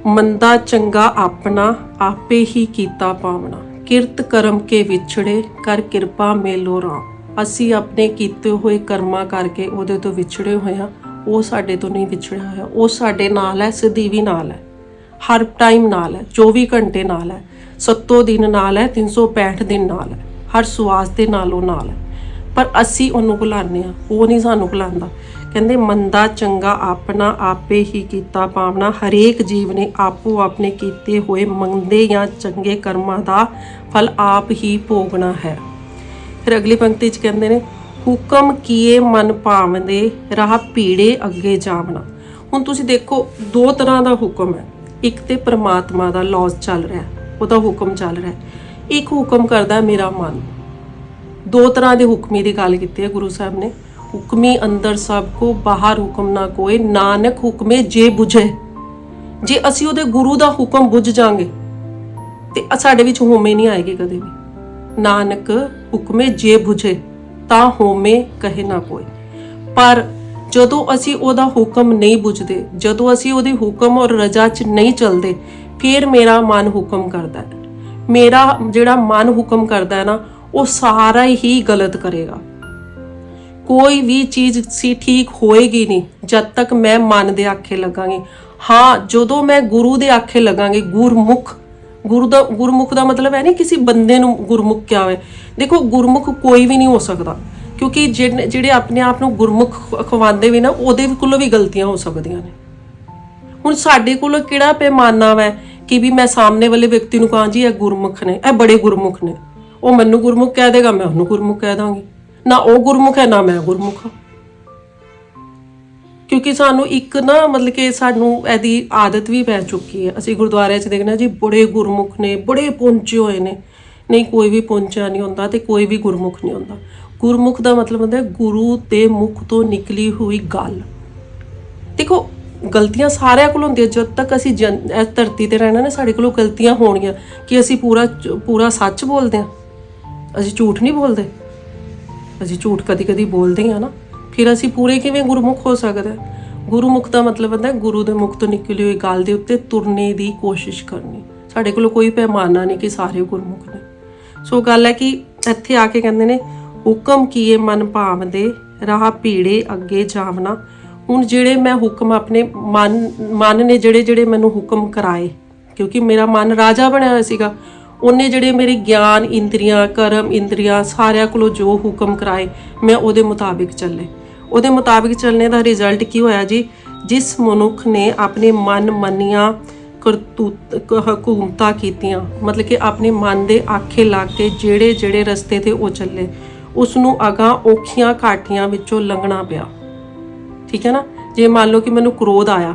ਮੰਦਾ ਚੰਗਾ ਆਪਣਾ ਆਪੇ ਹੀ ਕੀਤਾ ਪਾਵਣਾ। ਕਿਰਤ ਕਰਮ ਕੇ ਵਿਛੜੇ, ਕਰ ਕਿਰਪਾ ਮੇਲੋ ਰਾਮ। ਅਸੀਂ ਆਪਣੇ ਕੀਤੇ ਹੋਏ ਕਰਮਾਂ ਕਰਕੇ ਉਹਦੇ ਤੋਂ ਵਿਛੜੇ ਹੋਏ ਆ ਉਹ ਸਾਡੇ ਤੋਂ ਨਹੀਂ ਵਿਛੜਿਆ ਹੋਇਆ। ਉਹ ਸਾਡੇ ਨਾਲ ਹੈ, ਸਦੀਵੀ ਨਾਲ ਹੈ। ਹਰ ਟਾਈਮ ਨਾਲ ਹੈ 24 ਘੰਟੇ ਨਾਲ ਹੈ। ਸੱਤੋ ਦਿਨ ਨਾਲ ਹੈ 365 ਦਿਨ ਨਾਲ ਹੈ। ਹਰ ਸਵਾਸ ਦੇ ਨਾਲ ਉਹ ਨਾਲ ਹੈ। ਪਰ ਅਸੀਂ ਉਹਨੂੰ ਭੁਲਾਉਂਦੇ ਆ ਉਹ ਨਹੀਂ ਸਾਨੂੰ ਭੁਲਾਉਂਦਾ ਕਹਿੰਦੇ, ਮੰਦਾ, ਚੰਗਾ ਆਪਣਾ ਆਪੇ ਹੀ ਕੀਤਾ ਪਾਵਨਾ ਹਰੇਕ ਜੀਵ ਨੇ ਆਪੋ ਆਪਣੇ ਕੀਤੇ ਹੋਏ ਮੰਦੇ ਜਾਂ ਚੰਗੇ ਕਰਮਾਂ ਦਾ ਫਲ ਆਪ ਹੀ ਭੋਗਣਾ ਹੈ। ਫਿਰ ਅਗਲੀ ਪੰਕਤੀ ਚ ਕਹਿੰਦੇ ਨੇ, ਹੁਕਮ ਕੀਏ ਮਨ ਭਾਵਦੇ, ਰਾਹ ਪੀੜੇ ਅੱਗੇ ਜਾਵਣਾ। ਹੁਣ ਤੁਸੀਂ ਦੇਖੋ, ਦੋ ਤਰ੍ਹਾਂ ਦਾ ਹੁਕਮ ਹੈ। ਇੱਕ ਤੇ ਪ੍ਰਮਾਤਮਾ ਦਾ ਲਾਜ਼ ਚੱਲ ਰਿਹਾ ਉਹਦਾ ਹੁਕਮ ਚੱਲ ਰਿਹਾ ਇੱਕ ਹੁਕਮ ਕਰਦਾ ਮੇਰਾ ਮਨ। ਦੋ ਤਰ੍ਹਾਂ ਦੇ ਹੁਕਮੀ ਦੀ ਗੱਲ ਕੀਤੀ ਹੈ ਗੁਰੂ ਸਾਹਿਬ ਨੇ। ਹੁਕਮੀ ਅੰਦਰ ਸਭ ਕੋ, ਬਾਹਰ ਹੁਕਮ ਨਾ ਕੋਏ। ਨਾਨਕ ਹੁਕਮੇ ਜੇ 부ਝੇ ਜੇ ਅਸੀਂ ਉਹਦੇ ਗੁਰੂ ਦਾ ਹੁਕਮ ਬੁੱਝ ਜਾਾਂਗੇ, ਤੇ ਸਾਡੇ ਵਿੱਚ ਹੋਮੇ ਨਹੀਂ ਆਏਗੀ ਕਦੇ ਵੀ। ਨਾਨਕ ਹੁਕਮੇ ਜੇ 부ਝੇ ਤਾਂ ਹੋਮੇ ਕਹੇ ਨਾ ਕੋਈ ਪਰ ਜਦੋਂ ਅਸੀਂ ਉਹਦਾ ਹੁਕਮ ਨਹੀਂ ਬੁੱਝਦੇ, ਜਦੋਂ ਅਸੀਂ ਉਹਦੇ ਹੁਕਮ ਔਰ ਰਜ਼ਾ 'ਚ ਨਹੀਂ ਚੱਲਦੇ, ਫਿਰ ਮੇਰਾ ਮਨ ਹੁਕਮ ਕਰਦਾ ਹੈ। ਮੇਰਾ ਜਿਹੜਾ ਮਨ ਹੁਕਮ ਕਰਦਾ ਹੈ ਨਾ, ਉਹ ਸਾਰਾ ਹੀ ਗਲਤ ਕਰੇਗਾ। ਕੋਈ ਵੀ ਚੀਜ਼ ਸੀ ਠੀਕ ਹੋਏਗੀ ਨਹੀਂ, ਜਦ ਤੱਕ ਮੈਂ ਮਨ ਦੇ ਆਖੇ ਲੱਗਾਂਗੀ। ਹਾਂ, ਜਦੋਂ ਮੈਂ ਗੁਰੂ ਦੇ ਆਖੇ ਲੱਗਾਂਗੀ, ਗੁਰਮੁਖ, ਗੁਰੂ ਦਾ, ਗੁਰਮੁਖ ਦਾ ਮਤਲਬ ਹੈ ਨਹੀਂ ਕਿਸੇ ਬੰਦੇ ਨੂੰ ਗੁਰਮੁਖ ਕਿਹਾ ਹੋਵੇ। ਦੇਖੋ, ਗੁਰਮੁਖ ਕੋਈ ਵੀ ਨਹੀਂ ਹੋ ਸਕਦਾ, ਕਿਉਂਕਿ ਜਿਹੜੇ ਜਿਹੜੇ ਆਪਣੇ ਆਪ ਨੂੰ ਗੁਰਮੁਖ ਖਵਾਉਂਦੇ ਵੀ ਨਾ, ਉਹਦੇ ਕੋਲੋਂ ਵੀ ਗਲਤੀਆਂ ਹੋ ਸਕਦੀਆਂ ਨੇ। ਹੁਣ ਸਾਡੇ ਕੋਲ ਕਿਹੜਾ ਪੈਮਾਨਾ ਹੈ ਕਿ ਵੀ ਮੈਂ ਸਾਹਮਣੇ ਵਾਲੇ ਵਿਅਕਤੀ ਨੂੰ ਕਹਾਂ ਜੀ, ਇਹ ਗੁਰਮੁਖ ਨੇ, ਇਹ ਬੜੇ ਗੁਰਮੁਖ ਨੇ। ਉਹ ਮੈਨੂੰ ਗੁਰਮੁਖ ਕਹਿ ਦੇਗਾ, ਮੈਂ ਉਹਨੂੰ ਗੁਰਮੁਖ ਕਹਿ ਦਾਂਗੀ। ਨਾ ਉਹ ਗੁਰਮੁਖ ਹੈ, ਨਾ ਮੈਂ ਗੁਰਮੁਖ ਹਾਂ। ਕਿਉਂਕਿ ਸਾਨੂੰ ਇੱਕ ਨਾ, ਮਤਲਬ ਕਿ ਸਾਨੂੰ ਇਹਦੀ ਆਦਤ ਵੀ ਪੈ ਚੁੱਕੀ ਹੈ। ਅਸੀਂ ਗੁਰਦੁਆਰਿਆਂ 'ਚ ਦੇਖਣਾ ਜੀ, ਬੜੇ ਗੁਰਮੁਖ ਨੇ, ਬੜੇ ਪਹੁੰਚੇ ਹੋਏ ਨੇ। ਨਹੀਂ, ਕੋਈ ਵੀ ਪਹੁੰਚਿਆ ਨਹੀਂ ਹੁੰਦਾ ਤੇ ਕੋਈ ਵੀ ਗੁਰਮੁਖ ਨਹੀਂ ਹੁੰਦਾ। ਗੁਰਮੁਖ ਦਾ ਮਤਲਬ ਹੁੰਦਾ ਗੁਰੂ ਦੇ ਮੁਖ ਤੋਂ ਨਿਕਲੀ ਹੋਈ ਗੱਲ। ਦੇਖੋ ਗਲਤੀਆਂ ਸਾਰਿਆਂ ਕੋਲ ਹੁੰਦੀਆਂ, ਜਦ ਤੱਕ ਅਸੀਂ ਇਸ ਧਰਤੀ ਤੇ ਰਹਿਣਾ ਨਾ, ਸਾਡੇ ਕੋਲੋਂ ਗਲਤੀਆਂ ਹੋਣਗੀਆਂ, ਕਿ ਅਸੀਂ ਪੂਰਾ ਪੂਰਾ ਸੱਚ ਬੋਲਦੇ ਹਾਂ। ਅਸੀਂ ਝੂਠ ਨਹੀਂ ਬੋਲਦੇ। ਅਸੀਂ ਝੂਠ ਕਦੀ-ਕਦੀ ਬੋਲਦੇ ਹਾਂ ਨਾ। ਫਿਰ ਅਸੀਂ ਪੂਰੇ ਕਿਵੇਂ ਗੁਰਮੁਖ ਹੋ ਸਕਦੇ ਗੁਰਮੁਖ ਦਾ ਮਤਲਬ ਹੁੰਦਾ ਗੁਰੂ ਦੇ ਮੁਖ ਤੋਂ ਨਿਕਲੀ ਹੋਈ ਗੱਲ ਦੇ ਉੱਤੇ ਤੁਰਨੇ ਦੀ ਕੋਸ਼ਿਸ਼ ਕਰਨੀ। ਸਾਡੇ ਕੋਲ ਕੋਈ ਪੈਮਾਨਾ ਨਹੀਂ ਕਿ ਸਾਰੇ ਗੁਰਮੁਖ ਨੇ। ਸੋ ਗੱਲ ਹੈ ਕਿ ਇੱਥੇ ਆ ਕੇ ਕਹਿੰਦੇ ਨੇ, ਹੁਕਮ ਕੀਏ ਮਨ ਭਾਵ ਦੇ, ਰਾਹ ਪੀੜੇ ਅੱਗੇ ਜਾਵਣਾ। ਹੁਣ ਜਿਹੜੇ ਮੈਂ ਹੁਕਮ ਆਪਣੇ ਮਨ ਮਨ ਨੇ ਜਿਹੜੇ ਜਿਹੜੇ ਮੈਨੂੰ ਹੁਕਮ ਕਰਾਏ, ਕਿਉਂਕਿ ਮੇਰਾ ਮਨ ਰਾਜਾ ਬਣਿਆ ਹੋਇਆ ਸੀਗਾ, ਉਹਨੇ ਜਿਹੜੇ ਮੇਰੇ ਗਿਆਨ, ਇੰਦਰੀਆਂ, ਕਰਮ, ਇੰਦਰੀਆਂ ਸਾਰਿਆਂ ਕੋਲੋਂ ਜੋ ਹੁਕਮ ਕਰਾਏ, ਮੈਂ ਉਹਦੇ ਮੁਤਾਬਿਕ ਚੱਲੇ। ਉਹਦੇ ਮੁਤਾਬਿਕ ਚੱਲਣੇ ਦਾ ਰਿਜ਼ਲਟ ਕੀ ਹੋਇਆ ਜੀ? ਜਿਸ ਮਨੁੱਖ ਨੇ ਆਪਣੇ ਮਨ ਮੰਨੀਆਂ ਕਰਤੂਤ ਹਕੂਮਤਾਂ ਕੀਤੀਆਂ, ਮਤਲਬ ਕਿ ਆਪਣੇ ਮਨ ਦੇ ਆਖੇ ਲੱਗ ਕੇ ਜਿਹੜੇ ਜਿਹੜੇ ਰਸਤੇ ਤੇ ਉਹ ਚੱਲੇ ਉਸ ਨੂੰ ਅਗਾ ਔਖੀਆਂ ਘਾਟੀਆਂ ਵਿੱਚੋਂ ਲੰਘਣਾ ਪਿਆ। ਠੀਕ ਹੈ ਨਾ? ਜੇ ਮੰਨ ਲਓ ਕਿ ਮੈਨੂੰ ਕ੍ਰੋਧ ਆਇਆ,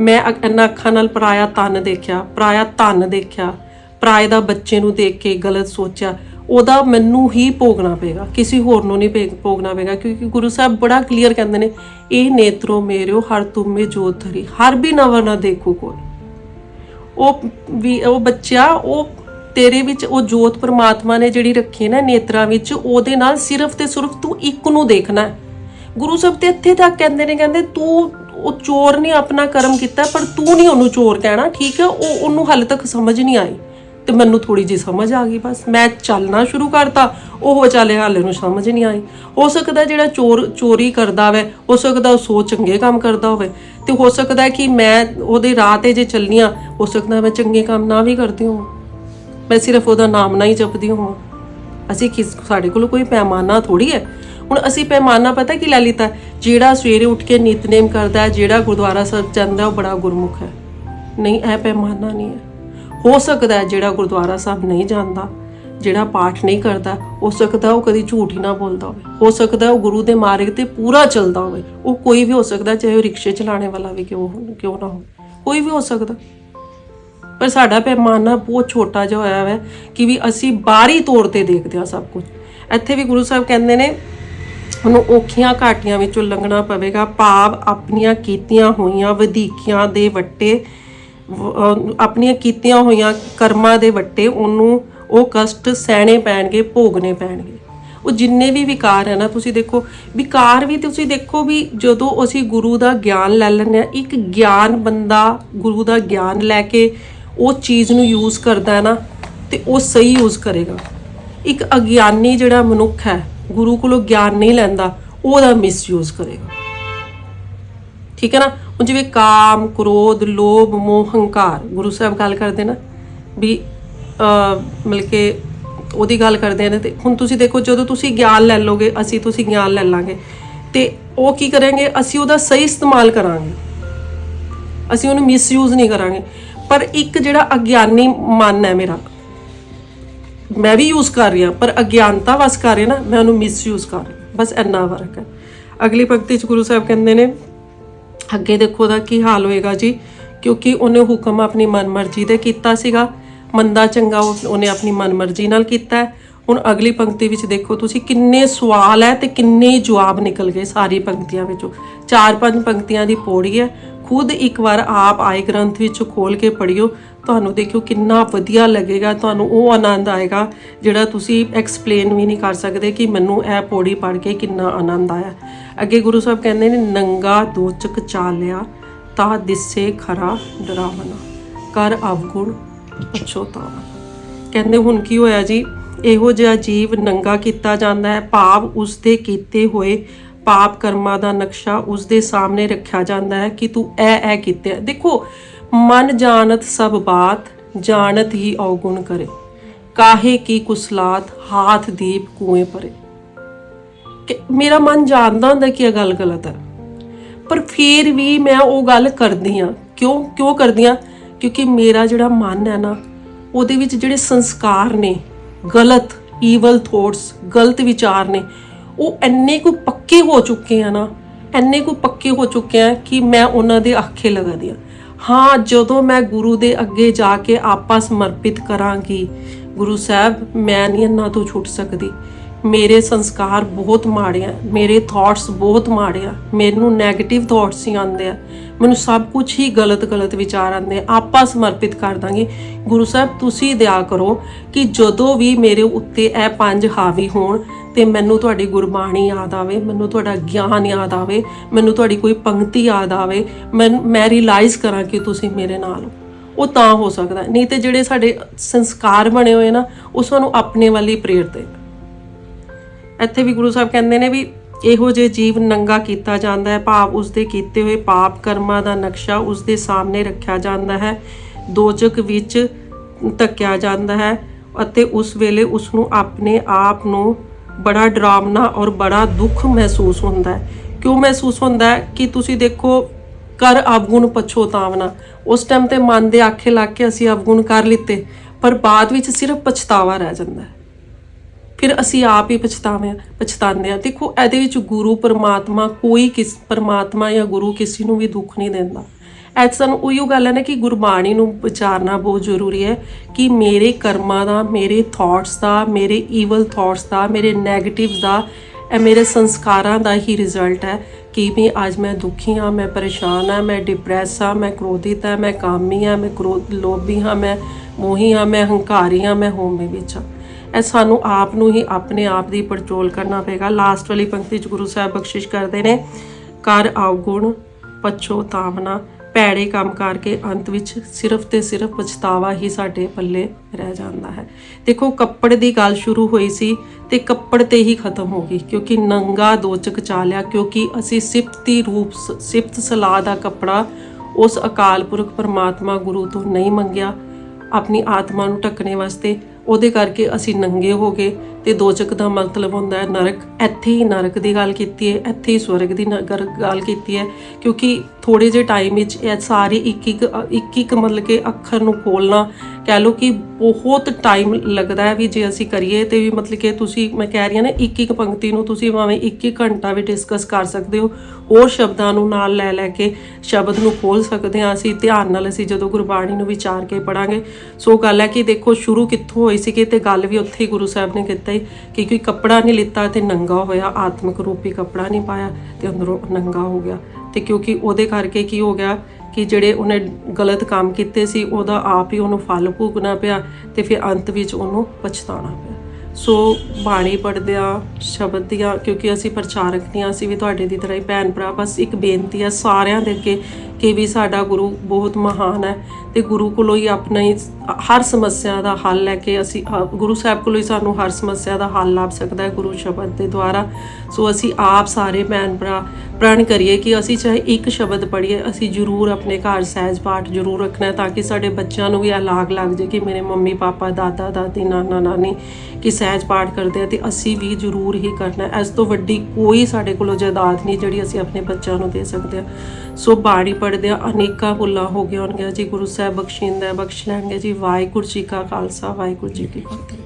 ਮੈਂ ਅ- ਇਹਨਾਂ ਅੱਖਾਂ ਨਾਲ ਪਰਾਇਆ ਤਨ ਦੇਖਿਆ, ਪਰਾਇਆ ਧਨ ਦੇਖਿਆ, ਪਰਾਏ ਦਾ ਬੱਚੇ ਨੂੰ ਦੇਖ ਕੇ ਗਲਤ ਸੋਚਿਆ, ਉਹਦਾ ਮੈਨੂੰ ਹੀ ਭੋਗਣਾ ਪਏਗਾ, ਕਿਸੇ ਹੋਰ ਨੂੰ ਨਹੀਂ ਭੇਗ- ਭੋਗਣਾ ਪਏਗਾ, ਕਿਉਂਕਿ ਗੁਰੂ ਸਾਹਿਬ ਬੜਾ ਕਲੀਅਰ ਕਹਿੰਦੇ ਨੇ, ਇਹ ਨੇਤਰੋ ਮੇਰਿਓ, ਹਰ ਤੁਮੇ ਜੋਤ ਧਰੀ, ਹਰ ਵੀ ਨਵਰ ਨਾ ਦੇਖੋ ਕੋਈ। ਉਹ ਵੀ, ਉਹ ਬੱਚਾ ਉਹ ਤੇਰੇ ਵਿੱਚ, ਉਹ ਜੋਤ ਪਰਮਾਤਮਾ ਨੇ ਜਿਹੜੀ ਰੱਖੀ ਹੈ ਨਾ ਨੇਤਰਾਂ ਵਿੱਚ, ਉਹਦੇ ਨਾਲ ਸਿਰਫ ਤੇ ਸਿਰਫ ਤੂੰ ਇੱਕ ਨੂੰ ਦੇਖਣਾ ਹੈ। ਗੁਰੂ ਸਾਹਿਬ ਤੇ ਇੱਥੇ ਤੱਕ ਕਹਿੰਦੇ ਨੇ, ਕਹਿੰਦੇ ਤੂੰ ਉਹ ਚੋਰ ਨੇ ਆਪਣਾ ਕਰਮ ਕੀਤਾ, ਪਰ ਤੂੰ ਨਹੀਂ ਉਹਨੂੰ ਚੋਰ ਕਹਿਣਾ, ਠੀਕ ਹੈ? ਉਹ ਉਹਨੂੰ ਹਾਲੇ ਤੱਕ ਸਮਝ ਨਹੀਂ ਆਈ। ਤੇ ਮੈਨੂੰ ਥੋੜੀ ਜੀ ਸਮਝ ਆ ਗਈ ਬਸ। ਮੈਂ ਚੱਲਣਾ ਸ਼ੁਰੂ ਕਰਤਾ। ਉਹ ਵਿਚਾਲੇ ਹਾਲੇ ਨੂੰ ਸਮਝ ਨਹੀਂ ਆਈ। ਹੋ ਸਕਦਾ ਜਿਹੜਾ ਚੋਰ, ਚੋਰੀ ਕਰਦਾ ਹੋਵੇ ਹੋ ਸਕਦਾ ਉਹ ਸੋ ਚੰਗੇ ਕੰਮ ਕਰਦਾ ਹੋਵੇ। ਤੇ ਹੋ ਸਕਦਾ ਕਿ ਮੈਂ ਉਹਦੇ ਰਾਹ ਤੇ ਜੇ ਚੱਲਨੀਆਂ ਹੋ ਸਕਦਾ ਮੈਂ ਚੰਗੇ ਕੰਮ ਨਾ ਵੀ ਕਰਦੀ ਹਾਂ ਮੈਂ ਸਿਰਫ ਉਹਦਾ ਨਾਮ ਨਾ ਹੀ ਜਪਦੀ ਹਾਂ ਅਸੀਂ ਕਿਸ, ਸਾਡੇ ਕੋਲ ਕੋਈ ਪੈਮਾਨਾ ਥੋੜੀ ਹੈ। ਹੁਣ ਅਸੀਂ ਪੈਮਾਨਾ ਪਤਾ ਕੀ ਲੈ ਲਿੱਤਾ ਜਿਹੜਾ ਸਵੇਰੇ ਉੱਠ ਕੇ ਨਿਤਨੇਮ ਕਰਦਾ ਹੈ, ਜਿਹੜਾ ਗੁਰਦੁਆਰਾ ਸਾਹਿਬ ਜਾਂਦਾ ਉਹ ਬੜਾ ਗੁਰਮੁਖ ਹੈ। ਨਹੀਂ, ਇਹ ਪੈਮਾਨਾ ਨਹੀਂ ਹੈ। ਹੋ ਸਕਦਾ ਹੈ ਜਿਹੜਾ ਗੁਰਦੁਆਰਾ ਸਾਹਿਬ ਨਹੀਂ ਜਾਂਦਾ, ਜਿਹੜਾ ਪਾਠ ਨਹੀਂ ਕਰਦਾ, ਹੋ ਸਕਦਾ ਉਹ ਕਦੀ ਝੂਠ ਹੀ ਨਾ ਬੋਲਦਾ ਹੋਵੇ। ਹੋ ਸਕਦਾ ਉਹ ਗੁਰੂ ਦੇ ਮਾਰਗ ਤੇ ਪੂਰਾ ਚੱਲਦਾ ਹੋਵੇ। ਉਹ ਕੋਈ ਵੀ ਹੋ ਸਕਦਾ, ਚਾਹੇ ਉਹ ਰਿਕਸ਼ੇ ਚਲਾਣੇ ਵਾਲਾ ਵੀ ਕਿਉਂ ਕਿਉਂ ਨਾ ਹੋਵੇ। ਕੋਈ ਵੀ ਹੋ ਸਕਦਾ। ਪਰ ਸਾਡਾ ਪੈਮਾਨਾ ਬਹੁਤ ਛੋਟਾ ਜਿਹਾ ਹੋਇਆ ਹੈ ਕਿ ਵੀ ਅਸੀਂ ਬਾਹਰੀ ਤੌਰ ਤੇ ਦੇਖਦੇ ਹਾਂ ਸਭ ਕੁਝ। ਇੱਥੇ ਵੀ ਗੁਰੂ ਸਾਹਿਬ ਕਹਿੰਦੇ ਨੇ ਉਹਨੂੰ ਔਖੀਆਂ ਘਾਟੀਆਂ ਵਿੱਚੋਂ ਲੰਘਣਾ ਪਵੇਗਾ। ਭਾਵ ਆਪਣੀਆਂ ਕੀਤੀਆਂ ਹੋਈਆਂ ਵਧੀਕੀਆਂ ਦੇ ਵੱਟੇ ਆਪਣੀਆਂ ਕੀਤੀਆਂ ਹੋਈਆਂ ਕਰਮਾਂ ਦੇ ਵੱਟੇ, ਉਹਨੂੰ ਉਹ ਕਸ਼ਟ ਸਹਿਣੇ ਪੈਣਗੇ, ਭੋਗਣੇ ਪੈਣਗੇ। ਉਹ ਜਿੰਨੇ ਵੀ ਵਿਕਾਰ ਹੈ ਨਾ, ਤੁਸੀਂ ਦੇਖੋ, ਵਿਕਾਰ ਵੀ ਤੁਸੀਂ ਦੇਖੋ ਵੀ ਜਦੋਂ ਅਸੀਂ ਗੁਰੂ ਦਾ ਗਿਆਨ ਲੈ ਲੈਂਦੇ ਆ ਇੱਕ ਗਿਆਨ ਬੰਦਾ ਗੁਰੂ ਦਾ ਗਿਆਨ ਲੈ ਕੇ ਉਹ ਚੀਜ਼ ਨੂੰ ਯੂਜ਼ ਕਰਦਾ ਹੈ ਨਾ, ਤੇ ਉਹ ਸਹੀ ਯੂਜ਼ ਕਰੇਗਾ। ਇੱਕ ਅਗਿਆਨੀ ਜਿਹੜਾ ਮਨੁੱਖ ਹੈ ਗੁਰੂ ਕੋਲੋਂ ਗਿਆਨ ਨਹੀਂ ਲੈਂਦਾ, ਉਹਦਾ ਮਿਸਯੂਜ਼ ਕਰੇਗਾ। ਠੀਕ ਹੈ ਨਾ? ਹੁਣ ਜਿਵੇਂ ਕਾਮ, ਕ੍ਰੋਧ, ਲੋਭ, ਮੋਹ, ਹੰਕਾਰ, ਗੁਰੂ ਸਾਹਿਬ ਗੱਲ ਕਰਦੇ ਨਾ ਵੀ ਅ ਮਤਲਬ ਕਿ ਉਹਦੀ ਗੱਲ ਕਰਦੇ ਨੇ ਤੇ ਹੁਣ ਤੁਸੀਂ ਦੇਖੋ, ਜਦੋਂ ਤੁਸੀਂ ਗਿਆਨ ਲੈ ਲੋਗੇ ਅਸੀਂ ਤੁਸੀਂ ਗਿਆਨ ਲੈ ਲਾਂਗੇ। ਤੇ ਉਹ ਕੀ ਕਰਾਂਗੇ? ਅਸੀਂ ਉਹਦਾ ਸਹੀ ਇਸਤੇਮਾਲ ਕਰਾਂਗੇ। ਅਸੀਂ ਉਹਨੂੰ ਮਿਸਯੂਜ਼ ਨਹੀਂ ਕਰਾਂਗੇ। ਪਰ ਇੱਕ ਜਿਹੜਾ ਅਗਿਆਨੀ ਮਨ ਹੈ ਮੇਰਾ ਮੈਂ ਵੀ ਯੂਜ਼ ਕਰ ਰਹੀ ਹਾਂ, ਪਰ ਅਗਿਆਨਤਾ ਵਸ ਕਰ ਰਹੀ ਨਾ, ਮੈਂ ਉਹਨੂੰ ਮਿਸਯੂਜ਼ ਕਰ ਰਹੀ ਬਸ ਇੰਨਾ ਫ਼ਰਕ ਹੈ। ਅਗਲੀ ਪੰਕਤੀ ਚ ਗੁਰੂ ਸਾਹਿਬ ਕਹਿੰਦੇ ਨੇ, ਅੱਗੇ ਦੇਖੋ ਦਾ ਕੀ ਹਾਲ ਹੋਏਗਾ ਜੀ। ਕਿਉਂਕਿ ਉਹਨੇ ਹੁਕਮ ਆਪਣੀ ਮਨਮਰਜ਼ੀ ਦੇ ਕੀਤਾ ਸੀਗਾ। ਮੰਦਾ ਚੰਗਾ ਉਹਨੇ ਆਪਣੀ ਮਨਮਰਜ਼ੀ ਨਾਲ ਕੀਤਾ ਹੈ। ਹੁਣ ਅਗਲੀ ਪੰਕਤੀ ਵਿੱਚ ਦੇਖੋ, ਤੁਸੀਂ ਕਿੰਨੇ ਸਵਾਲ ਹੈ ਤੇ ਕਿੰਨੇ ਜਵਾਬ ਨਿਕਲ ਗਏ ਸਾਰੀ ਪੰਕਤੀਆਂ ਵਿੱਚੋਂ। ਚਾਰ ਪੰਜ ਪੰਕਤੀਆਂ ਦੀ ਪੌੜੀ ਹੈ। ਖੁਦ ਇੱਕ ਵਾਰ ਆਪ ਆਏ ਗ੍ਰੰਥ ਵਿੱਚ ਖੋਲ ਕੇ ਪੜਿਓ ਤੁਹਾਨੂੰ ਦੇਖਿਓ ਕਿੰਨਾ ਵਧੀਆ ਲੱਗੇਗਾ, ਤੁਹਾਨੂੰ ਉਹ ਆਨੰਦ ਆਏਗਾ ਜਿਹੜਾ ਤੁਸੀਂ ਐਕਸਪਲੇਨ ਵੀ ਨਹੀਂ ਕਰ ਸਕਦੇ ਕਿ ਮੈਨੂੰ ਇਹ ਪੌੜੀ ਪੜ੍ਹ ਕੇ ਕਿੰਨਾ ਆਨੰਦ ਆਇਆ। ਅੱਗੇ ਗੁਰੂ ਸਾਹਿਬ ਕਹਿੰਦੇ ਨੇ, ਨੰਗਾ ਦੋਚਕ ਚਾਲਿਆ, ਤਾ ਦਿਸੇ ਖਰਾ ਡਰਾਵਨਾ। ਕਰ ਅਵਗੁਣ ਪਛੋਤਾਵਾ ਕਹਿੰਦੇ, ਹੁਣ ਕੀ ਹੋਇਆ ਜੀ? ਇਹੋ ਜਿਹਾ ਜੀਵ ਨੰਗਾ ਕੀਤਾ ਜਾਂਦਾ ਹੈ। ਭਾਵ ਉਸ ਦੇ ਕੀਤੇ ਹੋਏ ਪਾਪ ਕਰਮਾਂ ਦਾ ਨਕਸ਼ਾ ਉਸ ਦੇ ਸਾਹਮਣੇ ਰੱਖਿਆ ਜਾਂਦਾ ਹੈ ਕਿ ਤੂੰ ਇਹ ਇਹ ਕੀਤੇ ਦੇਖੋ, ਮਨ ਜਾਣਤ ਸਭ ਬਾਤ, ਜਾਣਤ ਹੀ ਔਗੁਣ ਕਰੇ। ਕਾਹੇ ਕੀ ਕੁਸਲਾਤ, ਹਾਥ ਦੀਪ ਕੂਏ ਪਰੇ। ਕਿ ਮੇਰਾ ਮਨ ਜਾਣਦਾ ਹੁੰਦਾ ਕਿ ਇਹ ਗੱਲ ਗਲਤ ਹੈ। ਪਰ ਫਿਰ ਵੀ ਮੈਂ ਉਹ ਗੱਲ ਕਰਦੀ ਆ ਕਿਉਂ? ਕਿਉਂ ਕਰਦੀ ਆ ਕਿਉਂਕਿ ਮੇਰਾ ਜਿਹੜਾ ਮਨ ਹੈ ਨਾ, ਉਹਦੇ ਵਿੱਚ ਜਿਹੜੇ ਸੰਸਕਾਰ ਨੇ ਗਲਤ ਈਵਲ ਥੋਟਸ ਗਲਤ ਵਿਚਾਰ ਨੇ। ਉਹ ਇੰਨੇ ਕੁ ਪੱਕੇ ਹੋ ਚੁੱਕੇ ਆ ਨਾ, ਇੰਨੇ ਕੁ ਪੱਕੇ ਹੋ ਚੁੱਕੇ ਆ ਕਿ ਮੈਂ ਉਹਨਾਂ ਦੇ ਅੱਖੇ ਲਗਾਦੀ ਆ। ਹਾਂ, ਜਦੋਂ ਮੈਂ ਗੁਰੂ ਦੇ ਅੱਗੇ ਜਾ ਕੇ ਆਪਾ ਸਮਰਪਿਤ ਕਰਾਂਗੀ, ਗੁਰੂ ਸਾਹਿਬ, ਮੈਂ ਨਹੀਂ ਇਹਨਾਂ ਤੋਂ ਛੁੱਟ ਸਕਦੀ। ਮੇਰੇ ਸੰਸਕਾਰ ਬਹੁਤ ਮਾੜੇ ਆ, ਮੇਰੇ ਥਾਟਸ ਬਹੁਤ ਮਾੜੇ ਆ, ਮੈਨੂੰ 네ਗੇਟਿਵ ਥਾਟਸ ਹੀ ਆਉਂਦੇ ਆ। ਮੈਨੂੰ ਸਭ ਕੁਝ ਹੀ ਗਲਤ ਗਲਤ ਵਿਚਾਰ ਆਉਂਦੇ ਆਪਾਂ ਸਮਰਪਿਤ ਕਰ ਦਾਂਗੇ। ਗੁਰੂ ਸਾਹਿਬ, ਤੁਸੀਂ ਦਿਆ ਕਰੋ ਕਿ ਜਦੋਂ ਵੀ ਮੇਰੇ ਉੱਤੇ ਇਹ ਪੰਜ ਹਾਵੀ ਹੋਣ ਤੇ ਮੈਨੂੰ ਤੁਹਾਡੀ ਗੁਰਬਾਣੀ ਯਾਦ ਆਵੇ, ਮੈਨੂੰ ਤੁਹਾਡਾ ਗਿਆਨ ਯਾਦ ਆਵੇ, ਮੈਨੂੰ ਤੁਹਾਡੀ ਕੋਈ ਪੰਕਤੀ ਯਾਦ ਆਵੇ, ਮੈਂ ਮੈਂ ਰਿਅਲਾਈਜ਼ ਕਰਾਂ ਕਿ ਤੁਸੀਂ ਮੇਰੇ ਨਾਲ ਹੋ। ਉਹ ਤਾਂ ਹੋ ਸਕਦਾ ਨਹੀਂ ਤੇ ਜਿਹੜੇ ਸਾਡੇ ਸੰਸਕਾਰ ਬਣੇ ਹੋਏ ਨਾ, ਉਹ ਸਾਨੂੰ ਆਪਣੇ ਵੱਲ ਹੀ ਪ੍ਰੇਰਦੇ ਇੱਥੇ ਵੀ ਗੁਰੂ ਸਾਹਿਬ ਕਹਿੰਦੇ ਨੇ ਵੀ ਇਹੋ ਜਿਹੇ ਜੀਵ ਨੰਗਾ ਕੀਤਾ ਜਾਂਦਾ ਹੈ, ਭਾਵ ਉਸ ਦੇ ਕੀਤੇ ਹੋਏ ਪਾਪ ਕਰਮਾਂ ਦਾ ਨਕਸ਼ਾ ਉਸ ਦੇ ਸਾਹਮਣੇ ਰੱਖਿਆ ਜਾਂਦਾ ਹੈ ਦੋਜਕ ਵਿੱਚ ਧੱਕਿਆ ਜਾਂਦਾ ਹੈ ਅਤੇ ਉਸ ਵੇਲੇ ਉਸ ਨੂੰ ਆਪਣੇ ਆਪ ਨੂੰ ਬੜਾ ਡਰਾਵਨਾ ਔਰ ਬੜਾ ਦੁੱਖ ਮਹਿਸੂਸ ਹੁੰਦਾ ਹੈ। ਕਿਉਂ ਮਹਿਸੂਸ ਹੁੰਦਾ ਹੈ? ਕਿ ਤੁਸੀਂ ਦੇਖੋ ਕਰ ਅਵਗੁਣ ਪਛੋਤਾਵਨਾ ਉਸ ਟਾਈਮ ਤੇ ਮਨ ਦੇ ਆਖੇ ਲੱਗ ਕੇ ਅਸੀਂ ਅਵਗੁਣ ਕਰ ਲਿੱਤੇ, ਪਰ ਬਾਅਦ ਵਿੱਚ ਸਿਰਫ ਪਛਤਾਵਾ ਰਹਿ ਜਾਂਦਾ ਹੈ। ਫਿਰ ਅਸੀਂ ਆਪ ਹੀ ਪਛਤਾਵੇਂ ਪਛਤਾਉਂਦੇ ਆ ਦੇਖੋ, ਇਹਦੇ ਵਿੱਚ ਗੁਰੂ ਪਰਮਾਤਮਾ ਕੋਈ ਕਿਸ, ਪਰਮਾਤਮਾ ਜਾਂ ਗੁਰੂ ਕਿਸੇ ਨੂੰ ਵੀ ਦੁੱਖ ਨਹੀਂ ਦਿੰਦਾ। ਐ ਸਾਨੂੰ ਉਹੀਓ ਗੱਲ ਹੈ ਨਾ ਕਿ ਗੁਰਬਾਣੀ ਨੂੰ ਵਿਚਾਰਨਾ ਬਹੁਤ ਜ਼ਰੂਰੀ ਹੈ ਕਿ ਮੇਰੇ ਕਰਮਾਂ ਦਾ, ਮੇਰੇ ਥਾਟਸ ਦਾ, ਮੇਰੇ ਈਵਲ ਥਾਟਸ ਦਾ, ਮੇਰੇ 네ਗੇਟਿਵਸ ਦਾ, ਇਹ ਮੇਰੇ ਸੰਸਕਾਰਾਂ ਦਾ ਹੀ ਰਿਜ਼ਲਟ ਹੈ ਕਿ ਵੀ ਅੱਜ ਮੈਂ ਦੁਖੀ ਹਾਂ, ਮੈਂ ਪਰੇਸ਼ਾਨ ਹਾਂ, ਮੈਂ ਡਿਪਰੈਸ ਹਾਂ, ਮੈਂ ਕ੍ਰੋਧਿਤ ਹਾਂ, ਮੈਂ ਕਾਮੀ ਹਾਂ, ਮੈਂ ਕ੍ਰੋਧ ਲੋਭੀ ਹਾਂ, ਮੈਂ ਮੋਹੀ ਹਾਂ, ਮੈਂ ਹੰਕਾਰੀ ਹਾਂ, ਮੈਂ ਹੋਮੇ ਵਿੱਚ ਹਾਂ। ਇਹ ਸਾਨੂੰ ਆਪ ਨੂੰ ਹੀ ਆਪਣੇ ਆਪ ਦੀ ਪੜਚੋਲ ਕਰਨਾ ਪਏਗਾ। ਲਾਸਟ ਵਾਲੀ ਪੰਕਤੀ ਚ ਗੁਰੂ ਸਾਹਿਬ ਬਖਸ਼ਿਸ਼ ਕਰਦੇ ਨੇ, ਕਰ ਆਉਗੁਣ ਪਛੋਤਾਵਨਾ ਭੈੜੇ ਕੰਮ ਕਰਕੇ ਅੰਤ ਵਿੱਚ ਸਿਰਫ ਤੇ ਸਿਰਫ ਪਛਤਾਵਾ ਹੀ ਸਾਡੇ ਪੱਲੇ ਰਹਿ ਜਾਂਦਾ ਹੈ। ਦੇਖੋ, ਕੱਪੜ ਦੀ ਗੱਲ ਸ਼ੁਰੂ ਹੋਈ ਸੀ ਤੇ ਕੱਪੜ ਤੇ ਹੀ ਖਤਮ ਹੋ ਗਈ, ਕਿਉਂਕਿ ਨੰਗਾ ਦੋਚਕ ਚਾਲਿਆ, ਕਿਉਂਕਿ ਅਸੀਂ ਸਿਫਤੀ ਰੂਪ ਸ- ਸਿਫਤ ਸਲਾਹ ਦਾ ਕੱਪੜਾ ਉਸ ਅਕਾਲ ਪੁਰਖ ਪਰਮਾਤਮਾ ਗੁਰੂ ਤੋਂ ਨਹੀਂ ਮੰਗਿਆ। ਆਪਣੀ ਆਤਮਾ ਨੂੰ ਢੱਕਣੇ ਵਾਸਤੇ ਉਹਦੇ ਕਰਕੇ ਅਸੀਂ ਨੰਗੇ ਹੋ ਕੇ ਤੇ ਦੋਚਕ ਦਾ ਮਤਲਬ ਹੁੰਦਾ ਹੈ। ਨਰਕ, ਇੱਥੇ ਹੀ ਨਰਕ ਦੀ ਗੱਲ ਕੀਤੀ ਹੈ, ਇੱਥੇ ਹੀ ਸਵਰਗ ਦੀ ਨਗਰ ਗੱਲ ਕੀਤੀ ਹੈ, ਕਿਉਂਕਿ ਥੋੜੇ ਜਿਹੇ ਟਾਈਮ ਵਿੱਚ ਇਹ ਸਾਰੇ ਇੱਕ ਇੱਕ ਇੱਕ ਇੱਕ ਮਤਲਬ ਕਿ ਅੱਖਰ ਨੂੰ ਖੋਲਣਾ ਕਹਿ ਲਓ ਕਿ ਬਹੁਤ ਟਾਈਮ ਲੱਗਦਾ ਹੈ ਵੀ ਜੇ ਅਸੀਂ ਕਰੀਏ ਤੇ ਵੀ ਮਤਲਬ ਕਿ ਤੁਸੀਂ, ਮੈਂ ਕਹਿ ਰਹੀ ਹਾਂ ਨਾ, ਇੱਕ ਇੱਕ ਪੰਕਤੀ ਨੂੰ ਤੁਸੀਂ ਭਾਵੇਂ ਇੱਕ ਇੱਕ ਘੰਟਾ ਵੀ ਡਿਸਕਸ ਕਰ ਸਕਦੇ ਹੋ, ਹੋਰ ਸ਼ਬਦਾਂ ਨੂੰ ਨਾਲ ਲੈ ਲੈ ਕੇ ਸ਼ਬਦ ਨੂੰ ਖੋਲ ਸਕਦੇ ਹਾਂ ਅਸੀਂ, ਧਿਆਨ ਨਾਲ ਅਸੀਂ ਜਦੋਂ ਗੁਰਬਾਣੀ ਨੂੰ ਵਿਚਾਰ ਕੇ ਪੜਾਂਗੇ ਸੋ ਗੱਲ ਹੈ ਕਿ ਦੇਖੋ, ਸ਼ੁਰੂ ਕਿੱਥੋਂ ਹੋਈ ਸੀ ਕਿ ਤੇ ਗੱਲ ਵੀ ਉੱਥੇ ਹੀ ਗੁਰੂ ਸਾਹਿਬ ਨੇ ਕੀਤਾ ਹੀ ਕਿ ਕੋਈ ਕੱਪੜਾ ਨਹੀਂ ਲਿੱਤਾ ਤੇ ਨੰਗਾ ਹੋਇਆ, ਆਤਮਿਕ ਰੂਪੀ ਕੱਪੜਾ ਨਹੀਂ ਪਾਇਆ ਤੇ ਅੰਦਰੋਂ ਨੰਗਾ ਹੋ ਗਿਆ। ਤੇ ਕਿਉਂਕਿ ਉਹਦੇ ਕਰਕੇ ਕੀ ਹੋ ਗਿਆ ਕਿ ਜਿਹੜੇ ਉਹਨੇ ਗਲਤ ਕੰਮ ਕੀਤੇ ਸੀ, ਉਹਦਾ ਆਪ ਹੀ ਉਹਨੂੰ ਫਲ ਭੋਗਣਾ ਪਿਆ ਤੇ ਫਿਰ ਅੰਤ ਵਿੱਚ ਉਹਨੂੰ ਪਛਤਾਉਣਾ ਪਿਆ। ਸੋ ਬਾਣੀ ਪੜ੍ਹਦੇ ਆ ਸ਼ਬਦ ਦੀਆਂ, ਕਿਉਂਕਿ ਅਸੀਂ ਪ੍ਰਚਾਰਕ ਨਹੀਂ, ਅਸੀਂ ਵੀ ਤੁਹਾਡੇ ਦੀ ਤਰ੍ਹਾਂ ਹੀ ਭੈਣ ਭਰਾ, ਬਸ ਇੱਕ ਬੇਨਤੀ ਆ ਸਾਰਿਆਂ ਦੇ ਅੱਗੇ ਕਿ ਵੀ ਸਾਡਾ ਗੁਰੂ ਬਹੁਤ ਮਹਾਨ ਹੈ ਤੇ ਗੁਰੂ ਕੋਲੋਂ ਹੀ ਆਪਣਾ ਹੀ ਹਰ ਸਮੱਸਿਆ ਦਾ ਹੱਲ ਲੈ ਕੇ ਅਸੀਂ ਗੁਰੂ ਸਾਹਿਬ ਕੋਲੋਂ ਹੀ ਸਾਨੂੰ ਹਰ ਸਮੱਸਿਆ ਦਾ ਹੱਲ ਲੱਭ ਸਕਦਾ ਹੈ ਗੁਰੂ ਸ਼ਬਦ ਦੇ ਦੁਆਰਾ। ਸੋ ਅਸੀਂ ਆਪ ਸਾਰੇ ਭੈਣ ਭਰਾ ਪ੍ਰਣ ਕਰੀਏ ਕਿ ਅਸੀਂ ਚਾਹੇ ਇੱਕ ਸ਼ਬਦ ਪੜ੍ਹੀਏ, ਅਸੀਂ ਜ਼ਰੂਰ ਆਪਣੇ ਘਰ ਸਹਿਜ ਪਾਠ ਜ਼ਰੂਰ ਰੱਖਣਾ ਤਾਂ ਕਿ ਸਾਡੇ ਬੱਚਿਆਂ ਨੂੰ ਵੀ ਇਹ ਲਾਗ ਲੱਗ ਜਾਏ ਕਿ ਮੇਰੇ ਮੰਮੀ, ਪਾਪਾ, ਦਾਦਾ, ਦਾਦੀ, ਨਾਨਾ, ਨਾਨੀ ਕਿ ਸਹਿਜ ਪਾਠ ਕਰਦੇ ਆ ਤੇ ਅਸੀਂ ਵੀ ਜ਼ਰੂਰ ਹੀ ਕਰਨਾ ਇਸ ਤੋਂ ਵੱਡੀ ਕੋਈ ਸਾਡੇ ਕੋਲੋਂ ਜਾਇਦਾਦ ਨਹੀਂ ਜਿਹੜੀ ਅਸੀਂ ਆਪਣੇ ਬੱਚਿਆਂ ਨੂੰ ਦੇ ਸਕਦੇ ਹਾਂ। ਸੋ ਬਾਣੀ ਪੜ੍ਹਦੇ ਆ ਅਨੇਕਾਂ ਭੁੱਲਾਂ ਹੋ ਗਈਆਂ ਹੋਣਗੀਆਂ ਜੀ, ਗੁਰੂ ਸਾਹਿਬ ਬਖਸ਼ਿੰਦਾ ਬਖਸ਼ ਲੈਣਗੇ ਜੀ। ਵਾਹਿਗੁਰੂ ਜੀ ਕਾ ਖਾਲਸਾ, ਵਾਹਿਗੁਰੂ ਜੀ ਕੀ ਫਤਿਹ।